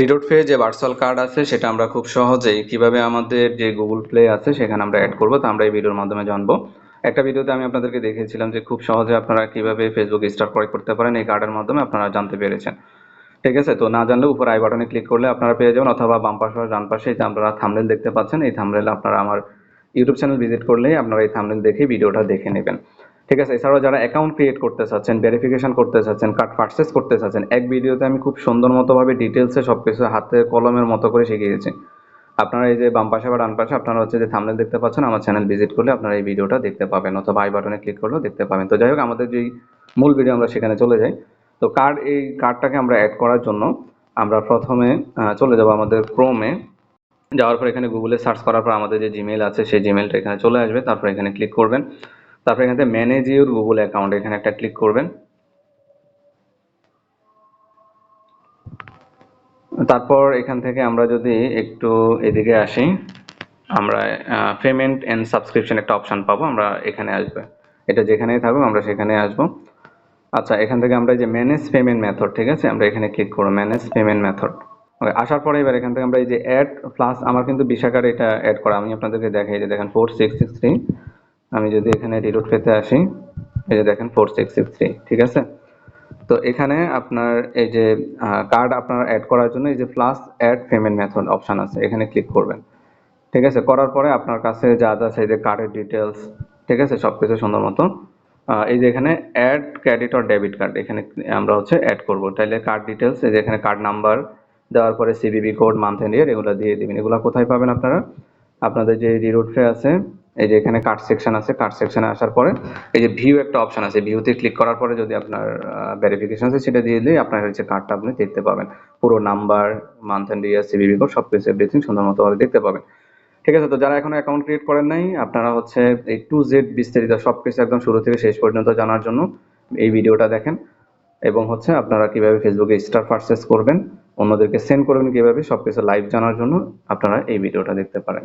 রিডোট pay যে virtual card আছে, সেটা আমরা খুব সহজেই কীভাবে আমাদের যে গুগল প্লে আছে, সেখানে আমরা অ্যাড করব। তা আমরা এই ভিডিওর মাধ্যমে জানব। একটা ভিডিওতে আমি আপনাদেরকে দেখিয়েছিলাম যে খুব সহজে আপনারা কীভাবে ফেসবুক স্টার ক্রয় করতে পারেন, এই কার্ডের মাধ্যমে আপনারা জানতে পেরেছেন। ঠিক আছে? তো না জানলে উপর আই বাটনে ক্লিক করলে আপনারা পেয়ে যাবেন, অথবা বাম পাশে বা ডান পাশে আপনারা থামনেল দেখতে পাচ্ছেন। এই থামনেল আপনারা আমার ইউটিউব চ্যানেল ভিজিট করলেই আপনারা এই থামনেল দেখে ভিডিওটা দেখে নেবেন। ঠিক আছে, এছাড়াও যারা অ্যাকাউন্ট ক্রিয়েট করতে চাচ্ছেন ভেরিফিকেশন করতে চাচ্ছেন কার্ড পার্সেস করতে চাচ্ছেন, এক ভিডিওতে আমি খুব সুন্দর মতোভাবে ডিটেলসে সব কিছু হাতে কলমের মতো করে শিখিয়েছি। আপনারা এই যে বাম পাশে বা ডান পাশে আপনারা হচ্ছে যে থামনেল দেখতে পাচ্ছেন, আমার চ্যানেল ভিজিট করলে আপনারা এই ভিডিওটা দেখতে পাবেন অথবা আই বাটনে ক্লিক করলেও দেখতে পাবেন। তো যাই হোক, আমাদের যেই মূল ভিডিও আমরা সেখানে চলে যাই। তো কার্ড এই কার্ডটাকে আমরা অ্যাড করার জন্য আমরা প্রথমে চলে যাব আমাদের ক্রোমে যাওয়ার পর এখানে গুগলে সার্চ করার পর আমাদের যে জিমেল আছে, সেই জিমেলটা এখানে চলে আসবে। তারপর এখানে ক্লিক করবেন। তারপর এখান ম্যানেজ ইউর গুগল অ্যাকাউন্ট এখানে একটা ক্লিক করবেন। তারপর এখান থেকে আমরা যদি একটু এদিকে আসি, আমরা পেমেন্ট অ্যান্ড সাবস্ক্রিপশন একটা অপশন পাবো, আমরা এখানে আসবে। এটা যেখানেই থাকব আমরা সেখানে আসব। আচ্ছা এখান থেকে আমরা যে ম্যানেজ পেমেন্ট মেথড ঠিক আছে? আমরা এখানে ক্লিক করব ম্যানেজ পেমেন্ট মেথড ওকে আসার পরে এবার এখান থেকে আমরা এই যে অ্যাড প্লাস আমার কিন্তু বিশাখার এটা অ্যাড করা, আমি আপনাদেরকে দেখাই যে দেখেন ফোর সিক্স সিক্স থ্রি আমি যদি এখানে রিরুট পেতে আসি, এই যে দেখেন ফোর সিক্স সিক্স থ্রি ঠিক আছে? তো এখানে আপনার এই যে কার্ড আপনার অ্যাড করার জন্য এই যে plus add payment method option আছে, এখানে ক্লিক করবেন। ঠিক আছে? করার পরে আপনার কাছে যা যা এই যে কার্ডের ডিটেলস ঠিক আছে? সব কিছু সুন্দর মতো। এই যে এখানে add credit or debit card এখানে আমরা হচ্ছে অ্যাড করব। তাহলে কার্ড ডিটেলস এই যে এখানে কার্ড নাম্বার দেওয়ার পরে CVV code month and year এগুলো দিয়ে দিবেন। এগুলো কোথায় পাবেন আপনারা? আপনাদের যে রিরুট ফে আছে এই যে এখানে কার্ড সেকশন আছে কার্ড সেকশনে আসার পরে এই যে ভিউ একটা অপশন আছে ভিউতে ক্লিক করার পরে যদি আপনার ভেরিফিকেশন আছে, সেটা দিয়ে দিলে আপনার হচ্ছে কার্ডটা আপনি দেখতে পাবেন। পুরো number month and year CVV code সব কিছু এভরিথিং সুন্দর মতো ভাবে দেখতে পাবেন। ঠিক আছে, তো যারা এখনও অ্যাকাউন্ট ক্রিয়েট করেন নাই, আপনারা হচ্ছে এই টু জেড বিস্তারিত সবকিছু একদম শুরু থেকে শেষ পর্যন্ত জানার জন্য এই ভিডিওটা দেখেন। এবং হচ্ছে আপনারা কীভাবে ফেসবুকে স্টার পারচেস করবেন, অন্যদেরকে সেন্ড করবেন কীভাবে, সবকিছু লাইভ জানার জন্য আপনারা এই ভিডিওটা দেখতে পারেন।